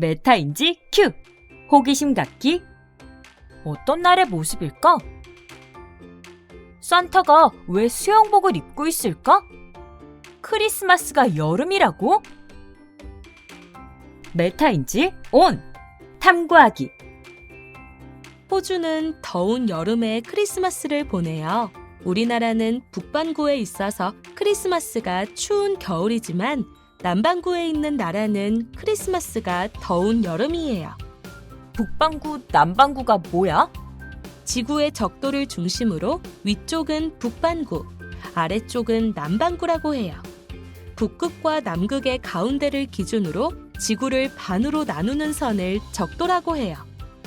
메타인지 큐! 호기심 갖기? 어떤 날의 모습일까? 산타가 왜 수영복을 입고 있을까? 크리스마스가 여름이라고? 메타인지 온! 탐구하기! 호주는 더운 여름에 크리스마스를 보내요. 우리나라는 북반구에 있어서 크리스마스가 추운 겨울이지만 남반구에 있는 나라는 크리스마스가 더운 여름이에요. 북반구, 남반구가 뭐야? 지구의 적도를 중심으로 위쪽은 북반구, 아래쪽은 남반구라고 해요. 북극과 남극의 가운데를 기준으로 지구를 반으로 나누는 선을 적도라고 해요.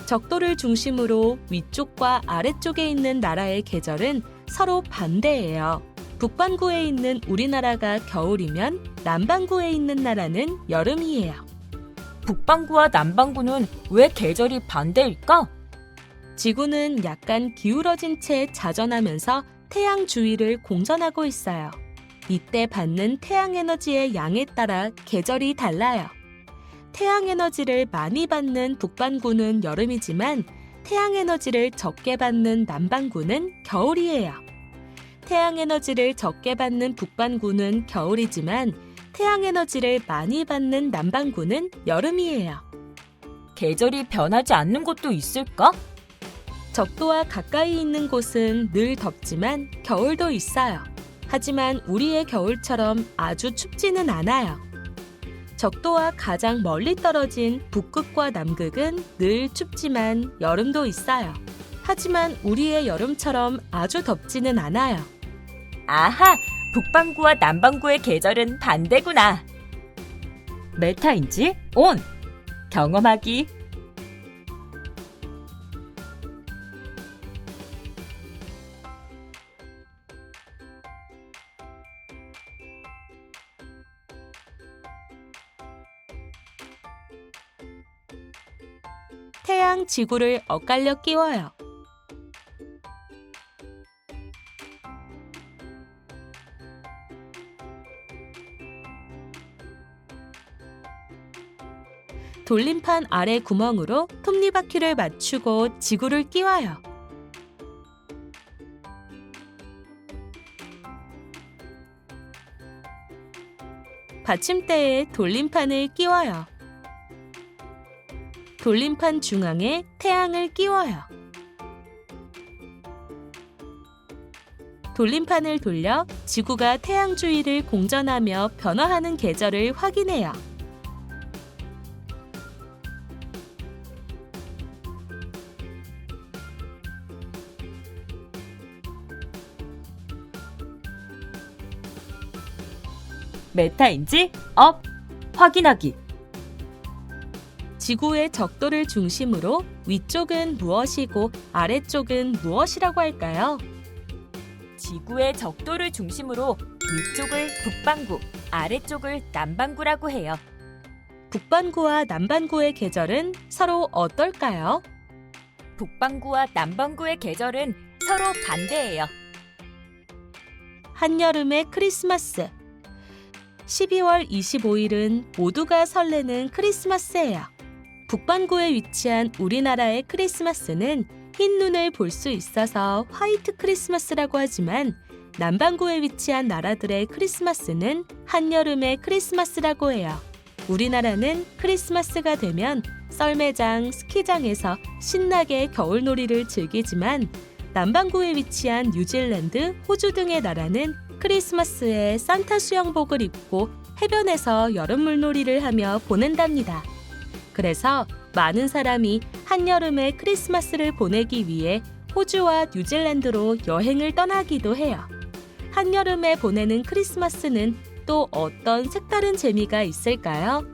적도를 중심으로 위쪽과 아래쪽에 있는 나라의 계절은 서로 반대예요. 북반구에 있는 우리나라가 겨울이면 남반구에 있는 나라는 여름이에요. 북반구와 남반구는 왜 계절이 반대일까? 지구는 약간 기울어진 채 자전하면서 태양 주위를 공전하고 있어요. 이때 받는 태양 에너지의 양에 따라 계절이 달라요. 태양 에너지를 많이 받는 북반구는 여름이지만 태양 에너지를 적게 받는 남반구는 겨울이에요. 태양 에너지를 적게 받는 북반구는 겨울이지만 태양 에너지를 많이 받는 남반구는 여름이에요. 계절이 변하지 않는 곳도 있을까? 적도와 가까이 있는 곳은 늘 덥지만 겨울도 있어요. 하지만 우리의 겨울처럼 아주 춥지는 않아요. 적도와 가장 멀리 떨어진 북극과 남극은 늘 춥지만 여름도 있어요. 하지만 우리의 여름처럼 아주 덥지는 않아요. 아하! 북반구와 남반구의 계절은 반대구나. 메타인지 온! 경험하기. 태양 지구를 엇갈려 끼워요. 돌림판 아래 구멍으로 톱니바퀴를 맞추고 지구를 끼워요. 받침대에 돌림판을 끼워요. 돌림판 중앙에 태양을 끼워요. 돌림판을 돌려 지구가 태양 주위를 공전하며 변화하는 계절을 확인해요. 메타인지 업! 확인하기. 지구의 적도를 중심으로 위쪽은 무엇이고 아래쪽은 무엇이라고 할까요? 지구의 적도를 중심으로 위쪽을 북반구, 아래쪽을 남반구라고 해요. 북반구와 남반구의 계절은 서로 어떨까요? 북반구와 남반구의 계절은 서로 반대예요. 한여름의 크리스마스. 12월 25일은 모두가 설레는 크리스마스예요. 북반구에 위치한 우리나라의 크리스마스는 흰 눈을 볼 수 있어서 화이트 크리스마스라고 하지만 남반구에 위치한 나라들의 크리스마스는 한여름의 크리스마스라고 해요. 우리나라는 크리스마스가 되면 썰매장, 스키장에서 신나게 겨울놀이를 즐기지만 남반구에 위치한 뉴질랜드, 호주 등의 나라는 크리스마스에 산타 수영복을 입고 해변에서 여름 물놀이를 하며 보낸답니다. 그래서 많은 사람이 한여름에 크리스마스를 보내기 위해 호주와 뉴질랜드로 여행을 떠나기도 해요. 한여름에 보내는 크리스마스는 또 어떤 색다른 재미가 있을까요?